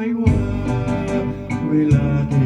ไว้ว่า เวลา